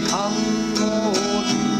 Thắng.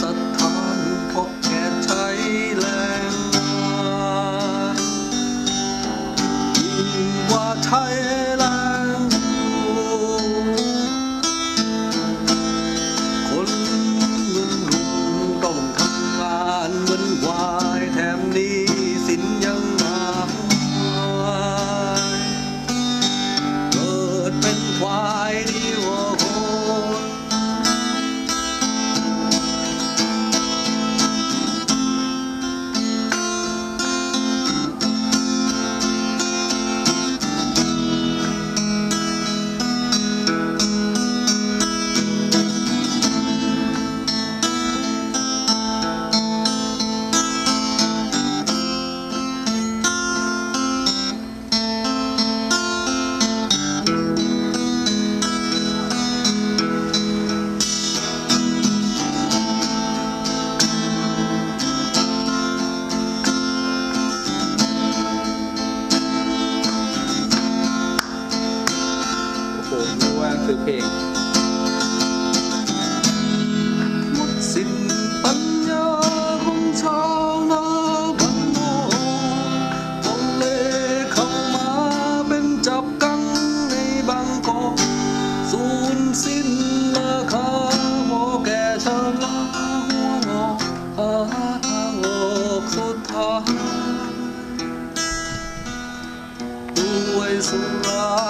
красота. ือเพลงหมดสินปัญญาขงชาวาบ้านนอกทะเลเข้ามาเป็นจับกังในบางกอกสูญสินราคาพอแกชาวนาหัวงอกหาทางอกสุดท้ายด้วยสุรา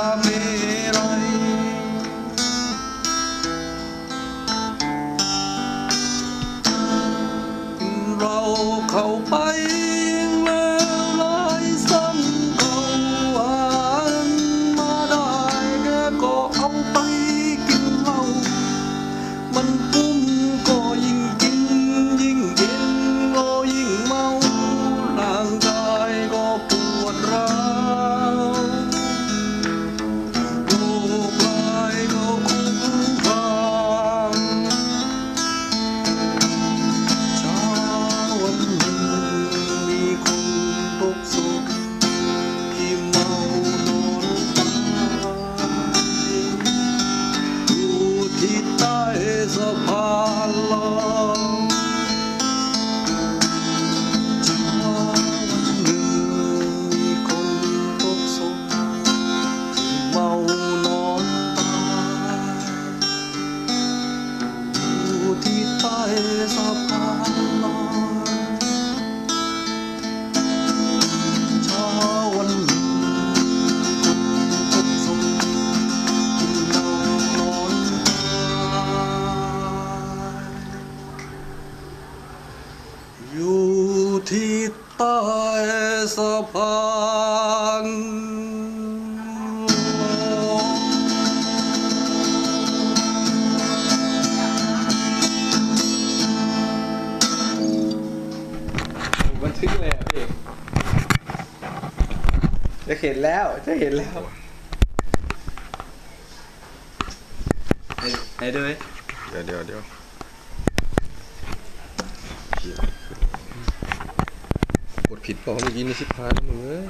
อยู่ที่ใต้สะพานบันทึกเลยอะพี่จะเห็นแล้วจะเห็นแล้วไห้ดูไหมดี๋ยวเดี๋ยวเดี๋ยว ผิดเปล่าเมื่อกี้นี่ชิบหายแล้วมึงเอ้ย